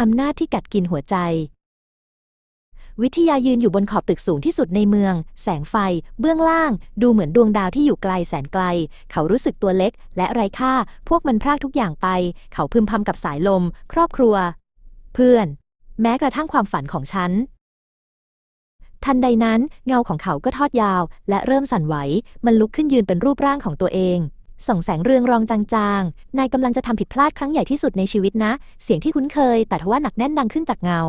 อำนาจที่กัดกินหัวใจ วิทยายืนอยู่บนขอบตึกสูงที่สุดในเมือง แสงไฟ เบื้องล่าง ดูเหมือนดวงดาวที่อยู่ไกลแสนไกล เขารู้สึกตัวเล็ก และไร้ค่า พวกมันพรากทุกอย่างไป เขาพึมพำกับสายลม ครอบครัว เพื่อน แม้กระทั่งความฝันของฉันทันใดนั้นเงาของเขาก็ทอดยาว และเริ่มสั่นไหว มันลุกขึ้นยืนเป็นรูปร่างของตัวเอง ส่องแสงเรืองรองจางๆ นายกำลังจะทำผิดพลาดครั้งใหญ่ที่สุดในชีวิตนะ เสียงที่คุ้นเคย แต่ทว่าหนักแน่นดังขึ้นจากเงา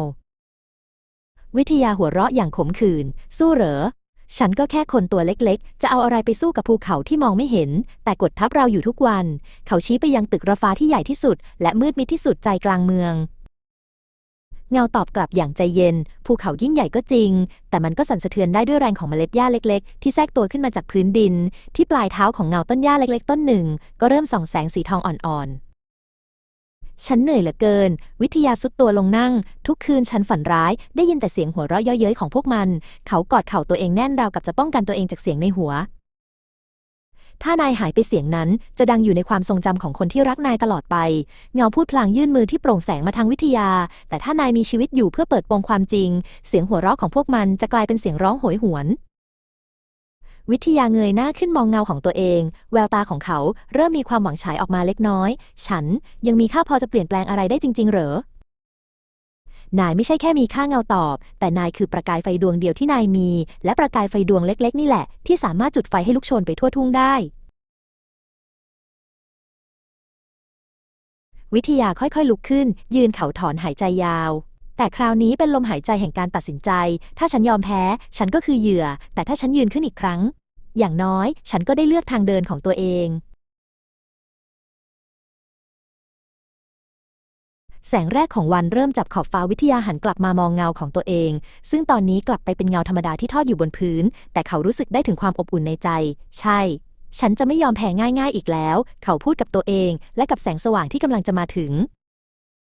วิทยาหัวเราะอย่างขมขื่น สู้เหรอ ฉันก็แค่คนตัวเล็กๆ จะเอาอะไรไปสู้กับภูเขาที่มองไม่เห็น แต่กดทับเราอยู่ทุกวัน เขาชี้ไปยังตึกระฟ้าที่ใหญ่ที่สุด และมืดมิดที่สุดใจกลางเมือง เงาตอบกลับอย่างใจเย็น ภูเขายิ่งใหญ่ก็จริง แต่มันก็สั่นสะเทือนได้ด้วยแรงของเมล็ดหญ้าเล็ก ๆ ที่แทรกตัวขึ้นมาจากพื้นดิน ที่ปลายเท้าของเงาต้นหญ้าเล็ก ๆ ต้นหนึ่ง ก็เริ่มส่องแสงสีทองอ่อนๆฉันเหนื่อยเหลือเกิน วิทยาสุดตัวลงนั่ง ทุกคืนฉันฝันร้าย ได้ยินแต่เสียงหัวเราะเย่อเย้ยของพวกมัน เขากอดเข่าตัวเองแน่นราวกับจะป้องกันตัวเองจากเสียงในหัว ถ้านายหายไปเสียงนั้น จะดังอยู่ในความทรงจำของคนที่รักนายตลอดไป เงาพูดพลางยื่นมือที่โปร่งแสงมาทางวิทยา แต่ถ้านายมีชีวิตอยู่เพื่อเปิดโปงความจริง เสียงหัวเราะของพวกมันจะกลายเป็นเสียงร้องโหยหวน วิทยาเงยหน้าขึ้นมองเงาของตัวเอง แววตาของเขาเริ่มมีความหวังฉายออกมาเล็กน้อย ฉันยังมีค่าพอจะเปลี่ยนแปลงอะไรได้จริง ๆ เหรอ นายไม่ใช่แค่มีค่าเงาตอบ แต่นายคือประกายไฟดวงเดียวที่นายมี และประกายไฟดวงเล็ก ๆ นี่แหละ ที่สามารถจุดไฟให้ลุกชนไปทั่วทุ่งได้ วิทยาค่อยๆ ลุกขึ้น ยืนเข่าถอนหายใจยาว แต่คราวนี้เป็นลมหายใจแห่งการตัดสินใจ ถ้าฉันยอมแพ้ ฉันก็คือเหยื่อ แต่ถ้าฉันยืนขึ้นอีกครั้ง อย่างน้อย ฉันก็ได้เลือกทางเดินของตัวเอง แสงแรกของวันเริ่มจับขอบฟ้าวิทยาหันกลับมามองเงาของตัวเอง ซึ่งตอนนี้กลับไปเป็นเงาธรรมดาที่ทอดอยู่บนพื้น แต่เขารู้สึกได้ถึงความอบอุ่นในใจ ใช่ ฉันจะไม่ยอมแพ้ง่ายๆอีกแล้ว เขาพูดกับตัวเอง และกับแสงสว่างที่กำลังจะมาถึง